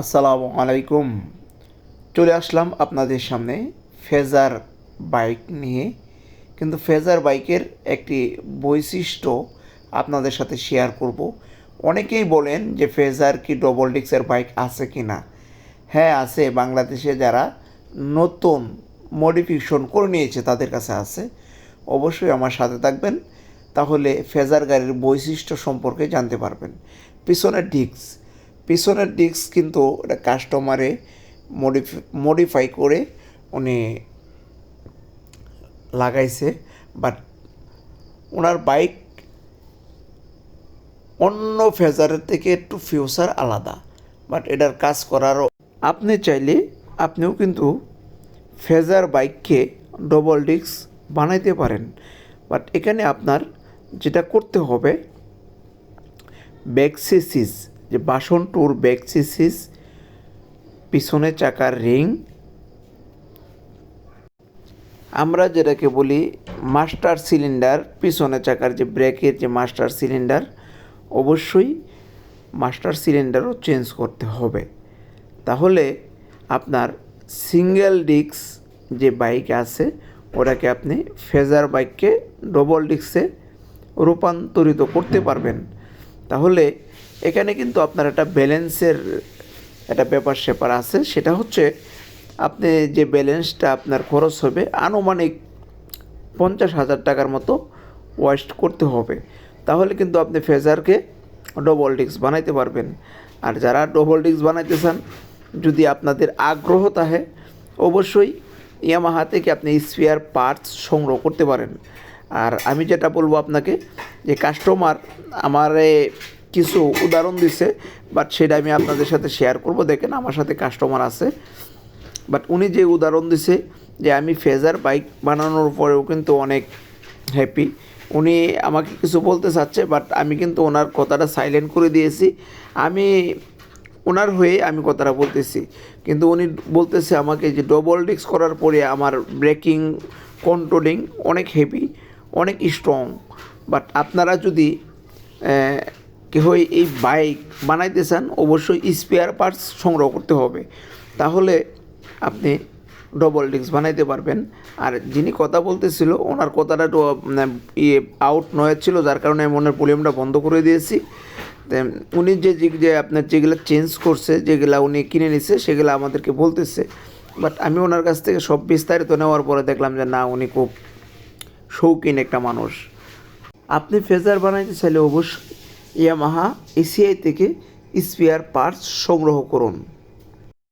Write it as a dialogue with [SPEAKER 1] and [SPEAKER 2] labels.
[SPEAKER 1] আসসালামু আলাইকুম। চলে আসলাম আপনাদের সামনে ফেজার বাইক নিয়ে। কিন্তু ফেজার বাইকের একটি বৈশিষ্ট্য আপনাদের সাথে শেয়ার করব। অনেকেই বলেন যে ফেজার কি ডবল ডিক্সের বাইক আছে কি না? হ্যাঁ আছে। বাংলাদেশে যারা নতুন মডিফিকেশন করে নিয়েছে, তাদের কাছে আছে। অবশ্যই আমার সাথে থাকবেন। তাহলে ফেজার গাড়ির বৈশিষ্ট্য সম্পর্কে জানতে পারবেন। পিছনের ডিস্ক পিছনের ডিস্ক কিন্তু এটা কাস্টমারে মডিফি মডিফাই করে উনি লাগাইছে। বাট ওনার বাইক অন্য ফেজারের থেকে একটু ফিউচার আলাদা। বাট এটার কাজ করারও আপনি চাইলে আপনিও কিন্তু ফেজার বাইককে ডবল ডিস্ক বানাইতে পারেন। বাট এখানে আপনার যেটা করতে হবে ব্যাকসিসিস যে বাসন টুর ব্যাকসিসিস পিছনে চাকার রিং। আমরা যেটাকে বলি মাস্টার সিলিন্ডার, পিছনে চাকার যে ব্রেকের যে মাস্টার সিলিন্ডার, অবশ্যই মাস্টার সিলিন্ডারও চেঞ্জ করতে হবে। তাহলে আপনার সিঙ্গেল ডিস্ক যে বাইক আছে, ওটাকে আপনি ফেজার বাইককে ডবল ডিস্কে রূপান্তরিত করতে পারবেন। তাহলে এখানে কিন্তু আপনার একটা ব্যালেন্সের একটা ব্যাপার স্যাপার আছে। সেটা হচ্ছে আপনি যে ব্যালেন্সটা আপনার খরচ হবে, আনুমানিক পঞ্চাশ হাজার টাকার মতো ওয়েস্ট করতে হবে। তাহলে কিন্তু আপনি ফেজারকে ডবল ডিস্ক বানাইতে পারবেন। আর যারা ডবল ডিস্ক বানাইতে চান, যদি আপনাদের আগ্রহ থাকে, অবশ্যই ইয়ামাহা থেকে আপনি স্পেয়ার পার্টস সংগ্রহ করতে পারেন। আর আমি যেটা বলব আপনাকে, যে কাস্টমার আমারে কিছু উদাহরণ দিছে বাট সেটা আমি আপনাদের সাথে শেয়ার করব। দেখেন আমার সাথে কাস্টমার আছে বাট উনি যে উদাহরণ দিছে যে আমি ফেজার বাইক বানানোর পরেও কিন্তু অনেক হ্যাপি উনি আমাকে কিছু বলতে চাচ্ছে বাট আমি কিন্তু ওনার কথাটা সাইলেন্ট করে দিয়েছি। আমি, ওনার হয়ে আমি কথাটা বলতেছি, কিন্তু উনি বলতেছে আমাকে যে ডবল ডিস্ক করার পরে আমার ব্রেকিং কন্ট্রোলিং অনেক হেভি অনেক স্ট্রং বাট আপনারা যদি আহ, কেউ এই বাইক বানাইতে চান অবশ্যই স্পেয়ার পার্টস সংগ্রহ করতে হবে। তাহলে আপনি ডবল ডিস্ক বানাইতে পারবেন। আর যিনি কথা বলতেছিল ওনার কথাটা একটু ইয়ে আউট নয় ছিল যার কারণে আমি ওনার ভলিউমটা বন্ধ করে দিয়েছি। উনি যে যে- যে আপনার যেগুলো চেঞ্জ করছে যেগুলো উনি কিনে নিছে সেগুলো আমাদেরকে বলতেছে। বাট আমি ওনার কাছ থেকে সব বিস্তারিত নেওয়ার পরে দেখলাম যে না উনি খুব শৌখিন একটা মানুষ। আপনি ফেজার বানাইতে চাইলে অবশ্যই ইয়ামাহা এসিআই থেকে স্পেয়ার পার্টস সংগ্রহ করুন।